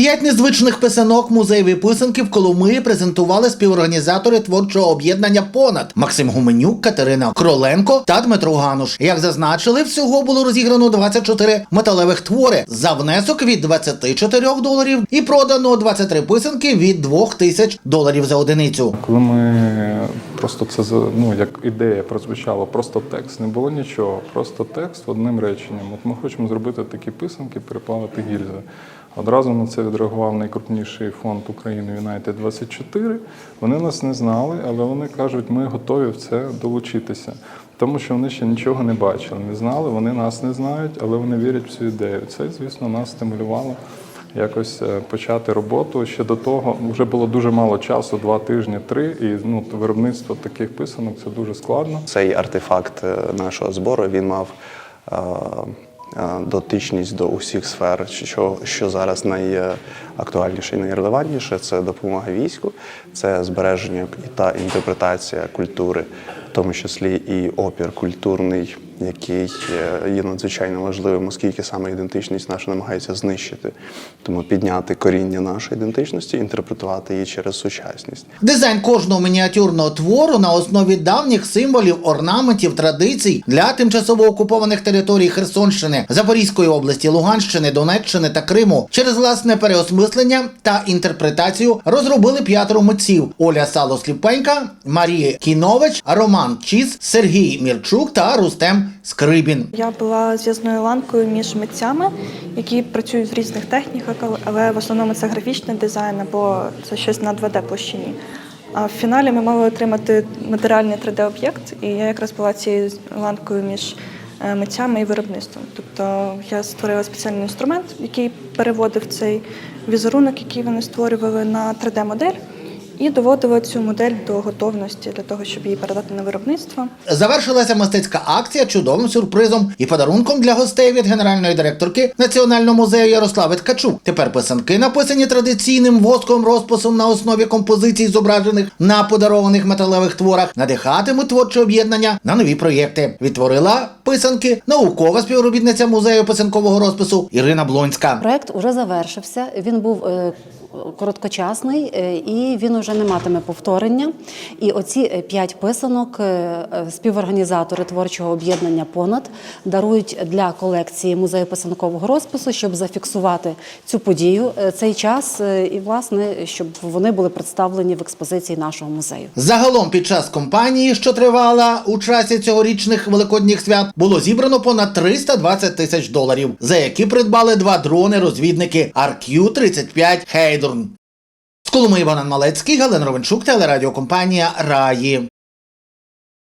П'ять незвичних писанок музеєві писанки в Коломиї презентували співорганізатори творчого об'єднання понад Максим Гуменюк, Катерина Кроленко та Дмитро Гануш. Як зазначили, всього було розіграно 24 металевих твори за внесок від 24 доларів і продано 23 писанки від 2 тисяч доларів за одиницю. Коли ми просто це ну, як ідея прозвучала, просто текст, не було нічого, просто текст одним реченням. От ми хочемо зробити такі писанки, переплавити гільзи. Одразу на це відреагував найкрупніший фонд України United 24. Вони нас не знали, але вони кажуть, ми готові в це долучитися. Тому що вони ще нічого не бачили, не знали, вони нас не знають, але вони вірять в цю ідею. Це, звісно, нас стимулювало якось е, почати роботу. Ще до того вже було дуже мало часу, два тижні, три. І ну, виробництво таких писанок це дуже складно. Цей артефакт е, нашого збору він мав е, дотичність до усіх сфер, що, що зараз найактуальніше і найрелевантніше це допомога війську, це збереження та інтерпретація культури, в тому числі і опір культурний, який е, є надзвичайно важливим, оскільки саме ідентичність наша намагається знищити. Тому підняти коріння нашої ідентичності, інтерпретувати її через сучасність. Дизайн кожного мініатюрного твору на основі давніх символів, орнаментів, традицій для тимчасово окупованих територій Херсонщини, Запорізької області, Луганщини, Донеччини та Криму через власне переосмислення та інтерпретацію розробили п'ятеро митців: Оля Сало-Сліпенька, Марія Кінович, Роман Чіс, Сергій Мірчук та Рустем Скрибін. Я була зв'язною ланкою між митцями, які працюють в різних техніках, але- в основному це графічний дизайн або це щось на 2D площині. А в фіналі ми мали отримати матеріальний 3D-об'єкт, і я якраз була цією ланкою між е, митцями і виробництвом. Тобто я створила спеціальний інструмент, який переводив цей візерунок, який вони створювали на 3D-модель, і доводила цю модель до готовності для того, щоб її передати на виробництво. Завершилася мистецька акція чудовим сюрпризом і подарунком для гостей від генеральної директорки Національного музею Ярослави Ткачук. Тепер писанки написані традиційним восковим розписом на основі композицій, зображених на подарованих металевих творах, надихатимуть творче об'єднання на нові проєкти. Відтворила писанки наукова співробітниця музею писанкового розпису Ірина Блонська. Проект уже завершився. Він був е, короткочасний е, і він уже не матиме повторення. І оці е, п'ять писанок е, співорганізатори творчого об'єднання понад дарують для колекції музею писанкового розпису, щоб зафіксувати цю подію, цей час, і власне щоб вони були представлені в експозиції нашого музею. Загалом під час кампанії, що тривала у часі цьогорічних великодніх свят, було зібрано понад 320 тисяч доларів, за які придбали два дрони-розвідники RQ-35 Хейдурн. З Коломи Іван Малецький, Галина Ровенчук, телерадіокомпанія Раї.